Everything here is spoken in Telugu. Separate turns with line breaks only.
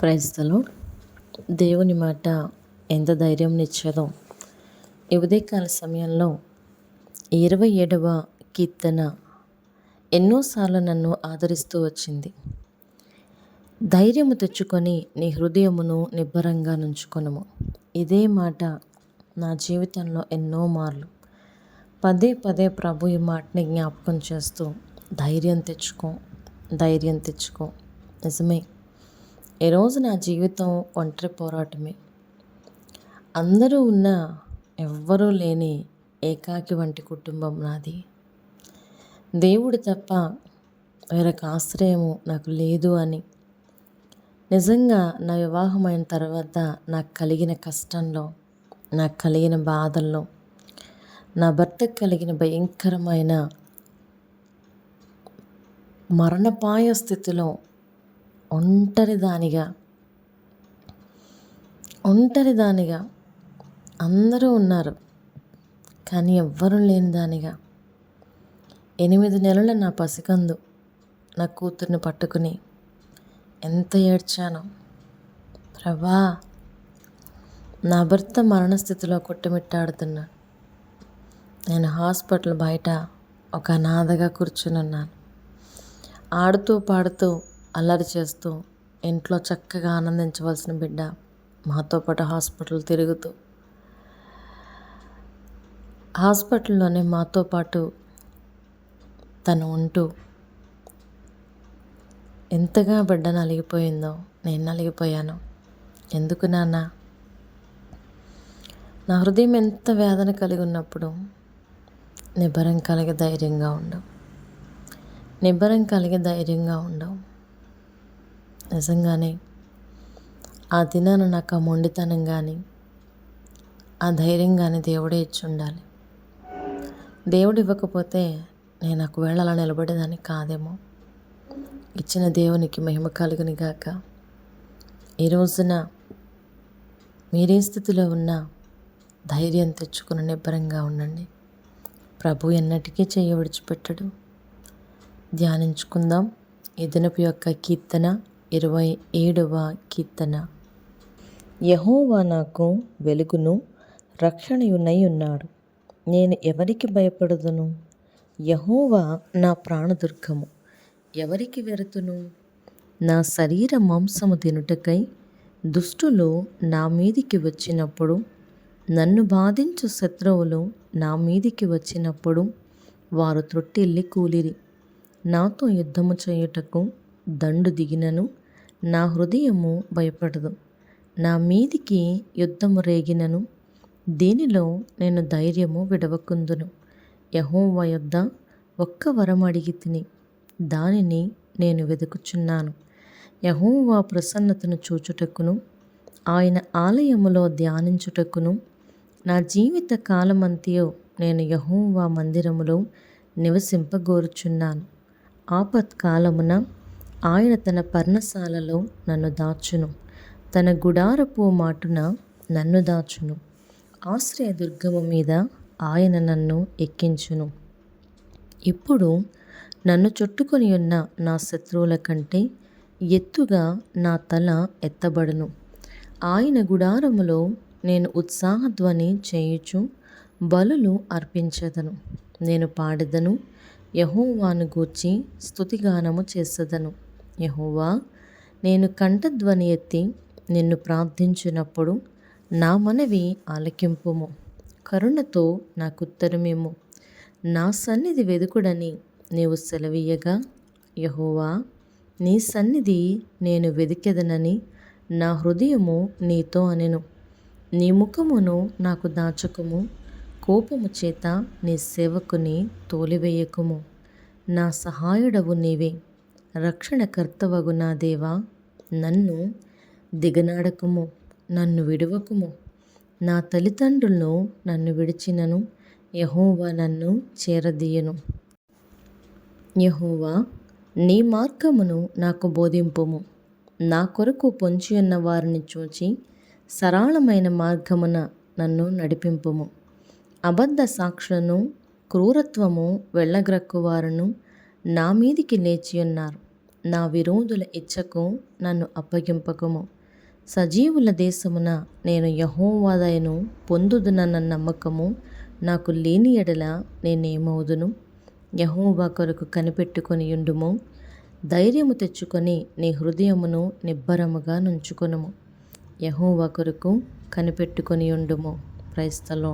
ప్రైజ్లో దేవుని మాట ఎంత ధైర్యం ఇచ్చదో ఈ ఉదయకాల సమయంలో ఇరవై ఏడవ కీర్తన ఎన్నోసార్లు నన్ను ఆదరిస్తూ వచ్చింది. ధైర్యము తెచ్చుకొని నీ హృదయమును నిబ్బరంగా నుంచుకొనము. ఇదే మాట నా జీవితంలో ఎన్నో మార్లు పదే పదే ప్రభు ఈ మాటని జ్ఞాపకం చేస్తూ ధైర్యం తెచ్చుకో ధైర్యం తెచ్చుకో. నిజమే. ఈరోజు నా జీవితం ఒంటరి పోరాటమే. అందరూ ఉన్న ఎవ్వరూ లేని ఏకాకి వంటి కుటుంబం నాది. దేవుడు తప్ప వేరొక ఆశ్రయము నాకు లేదు అని. నిజంగా నా వివాహం అయిన తర్వాత నాకు కలిగిన కష్టంలో నాకు కలిగిన బాధల్లో నా భర్తకు కలిగిన భయంకరమైన మరణపాయ స్థితిలో ఒంటరి దానిగా ఒంటరి దానిగా అందరూ ఉన్నారు కానీ ఎవ్వరూ లేని దానిగా. ఎనిమిది నెలల నా పసికందు నా కూతుర్ని పట్టుకుని ఎంత ఏడ్చానో. ప్రభా నా భర్త మరణస్థితిలో కొట్టుమిట్టాడుతున్నా. నేను హాస్పిటల్ బయట ఒక అనాథగా కూర్చుని ఉన్నాను ఆడుతూ పాడుతూ అల్లరి చేస్తూ ఇంట్లో చక్కగా ఆనందించవలసిన బిడ్డ మాతో పాటు హాస్పిటల్ తిరుగుతూ. హాస్పిటల్లోనే మాతో పాటు తను ఉంటూ ఎంతగా బిడ్డ నలిగిపోయిందో నేను నలిగిపోయాను ఎందుకు నాన్న? నా హృదయం ఎంత వేదన కలిగి ఉన్నప్పుడు నిబ్బరం కలిగి ధైర్యంగా ఉండవు నిబ్బరం కలిగి ధైర్యంగా ఉండవు నిజంగానే ఆ దినాన నాకు ఆ మొండితనం కానీ ఆ ధైర్యం కానీ దేవుడే ఇచ్చి ఉండాలి దేవుడు ఇవ్వకపోతే నేను ఒకవేళ అలా నిలబడేదాన్ని కాదేమో. ఇచ్చిన దేవునికి మహిమ కలుగుని గాక ఈ రోజున మీరే స్థితిలో ఉన్న ధైర్యం తెచ్చుకుని నిబ్బరంగా ఉండండి. ప్రభు ఎన్నటికీ చేయ విడిచిపెట్టడు. ధ్యానించుకుందాం. ఈ దినపు యొక్క కీర్తన ఇరవై ఏడవ కీర్తన. యహోవా నాకు వెలుగును రక్షణయునై ఉన్నాడు. నేను ఎవరికి భయపడదును? యహోవా నా ప్రాణదుర్గము. ఎవరికి వెరుతును? నా శరీర మాంసము తినుటకై దుష్టులు నా మీదికి వచ్చినప్పుడు నన్ను బాధించు శత్రువులు నా మీదికి వచ్చినప్పుడు వారు త్రొట్టిల్లి కూలిరి. నాతో యుద్ధము చేయుటకు దండు దిగినను నా హృదయము భయపడదు. నా మీదికి యుద్ధము రేగినను దీనిలో నేను ధైర్యము విడవకుందును? యహోవ యొద్ద ఒక్క వరం అడిగి తిని దానిని నేను వెతుకుచున్నాను యహోవా ప్రసన్నతను చూచుటకును ఆయన ఆలయములో ధ్యానించుటకును నా జీవిత కాలమంతియో నేను యహోవా మందిరములో నివసింపగోరుచున్నాను. ఆపత్కాలమున ఆయన తన పర్ణశాలలో నన్ను దాచును. తన గుడారపు మాటున నన్ను దాచును. ఆశ్రయ దుర్గము మీద ఆయన నన్ను ఎక్కించును. ఇప్పుడు నన్ను చుట్టుకొని ఉన్న నా శత్రువుల కంటే ఎత్తుగా నా తల ఎత్తబడును. ఆయన గుడారములో నేను ఉత్సాహధ్వని చేయుచు బలులు అర్పించదను. నేను పాడదను. యహోవాను గూర్చి స్థుతిగానము చేసదను. యహోవా నేను కంఠధ్వని ఎత్తి నిన్ను ప్రార్థించినప్పుడు నా మనవి ఆలకింపుము. కరుణతో నాకు ఉత్తరమేము నా సన్నిధి వెదుకుడని నీవు సెలవీయగా. యహోవా నీ సన్నిధి నేను వెదికెదనని నా హృదయము నీతో అనెను. నీ ముఖమును నాకు దాచకము. కోపము చేత నీ సేవకుని తోలివేయకుము. నా సహాయుడవు నీవే. రక్షణకర్తవగు నా దేవా నన్ను దిగనాడకుము నన్ను విడువకుము. నా తల్లిదండ్రులను నన్ను విడిచినను యహోవా నన్ను చేరదీయను. యహోవా నీ మార్గమును నాకు బోధింపుము. నా కొరకు పొంచి ఉన్న వారిని చూచి సరళమైన మార్గమున నన్ను నడిపింపుము. అబద్ధ సాక్షులను క్రూరత్వము వెళ్ళగ్రక్కువారును నా మీదికి లేచి ఉన్నారు. నా విరోధుల ఇచ్చకు నన్ను అప్పగింపకము. సజీవుల దేశమున నేను యహోవాదయను పొందుదునన్న నమ్మకము నాకు లేని ఎడల నేనేమవుదును? యహోవా కొరకు కనిపెట్టుకొని ఉండుము ధైర్యము తెచ్చుకొని నీ హృదయమును నిబ్బరముగా నుంచుకొనుము. యహోవా కొరకు కనిపెట్టుకొని ఉండుము క్రైస్తలో